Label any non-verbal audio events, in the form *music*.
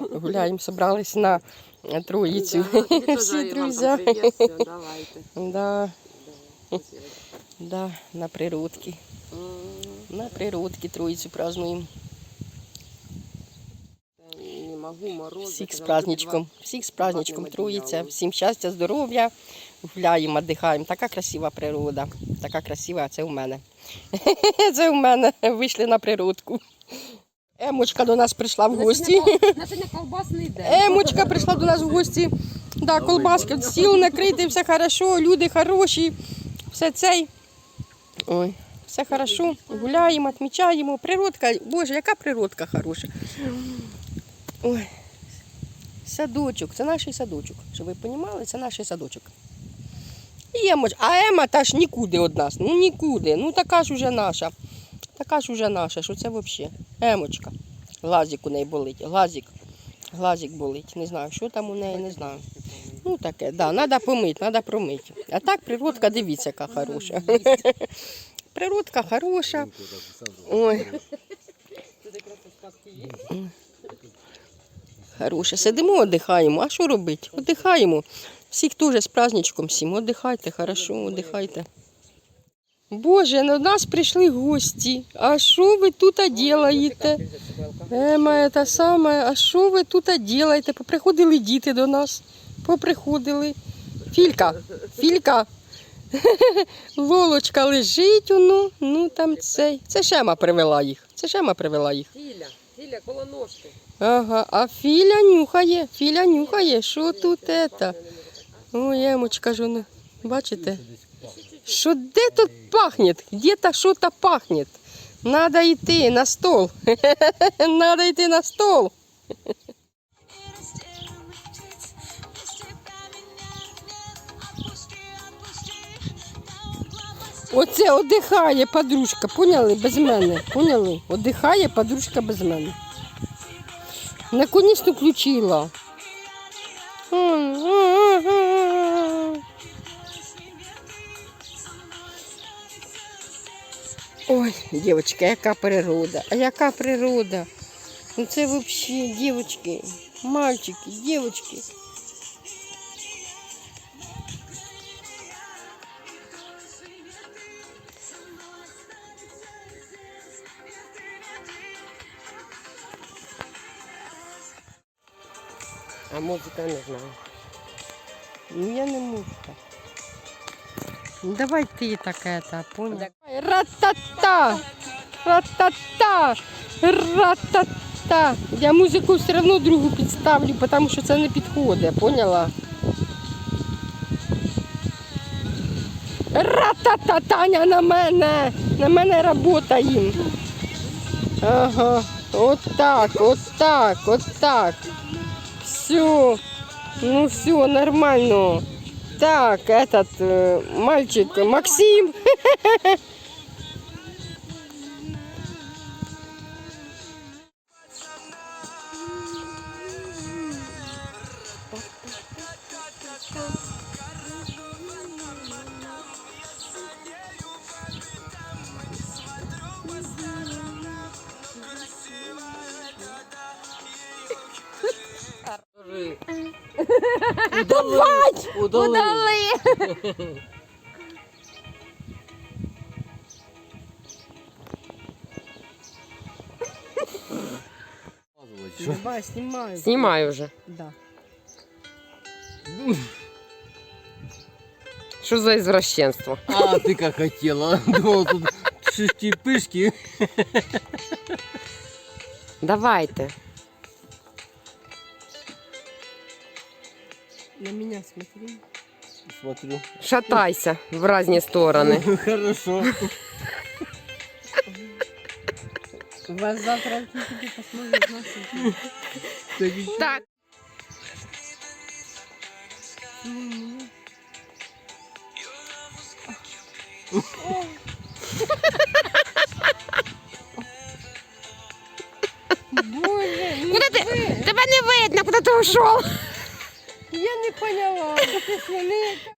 Гуляємо, собрались на троїцю. Всі друзі. Давайте. Да, да, на природки. На природки троїцю празднуємо. Всіх з праздничком. Всіх з праздничком одіяла. Всім щастя, здоров'я. Гуляємо, віддихаємо. Така красива природа. Така красива, а це у мене. *laughs* Це у мене. Вийшли на природку. Емочка до нас прийшла в гості. На *laughs* колбасний день. Емочка прийшла до нас в гості. Да, колбаски, стіл накритий, все хорошо, люди хороші, все цей. Ой, все хорошо. Гуляємо, відмічаємо. Природка, боже, яка природка хороша. Ой. Садочок, це наш садочок. Щоб ви розуміли, це наш садочок. І Емоч, а Ема та ж нікуди від нас. Ну нікуди. Ну така ж уже наша. Така ж уже наша, що це взагалі. Емочка. Глазик у неї болить. Глазик. Глазик болить. Не знаю, що там у неї, не знаю. Ну таке, да, треба помити, треба промити. А так природка, дивіться, яка хороша. *laughs* Природка хороша. Ой. Хороша. Сидимо, віддихаємо. А що робити? Віддихаємо. Всіх теж з праздничком всім. Віддихайте, хорошо, віддихайте. Боже, на нас прийшли гості. А що ви тут робите? Ема, це саме, а що ви тут робите? Поприходили діти до нас. Поприходили. Філька, Філька. Лолочка *laughs* лежить, ну, ну там цей. Це Шема привела їх. Це Шема привела їх. Філя, Філя, коло ножки. Ага, а Філя нюхає, Філя нюхає, що тут це? Ой, Емочка ж воно, бачите? Що де тут пахне? Где-то що-то пахне. Надо йти на стол. *laughs* Надо йти на стол. Оце одихає подружка, поняли? Без мене. Поняли? Одихає подружка без мене. Наконец-то включила. Ой, дівчатка, яка природа, а яка природа? Ну це взагалі, дівчатки, мальчики, дівчатки. А музика не знаю. Ну я не можу так. Ну, Давай ти таке, та понял? Ра-та-та! Ра-та-та! Ра-та-та! Я музику все одно другу підставлю, тому що це не підходить, поняла? Ра-та-та, Таня на мене! На мене робота їм. Ага, от так, от так, от так. Все. Ну все, нормально. Так, этот э, мальчик Максим. *laughs* Давай! Удали. Давай, снимай. Знімаю вже. Да. Що за извращенство? А ты как хотела. Думал, тут шишки-пышки. Давайте. На меня смотри. Смотрю. Шатайся в різні сторони. *laughs* Хорошо. Вас завтра посмотрят. Так. Куди ти? Тебе не видно, куди ти ушов. Не поняла. Що,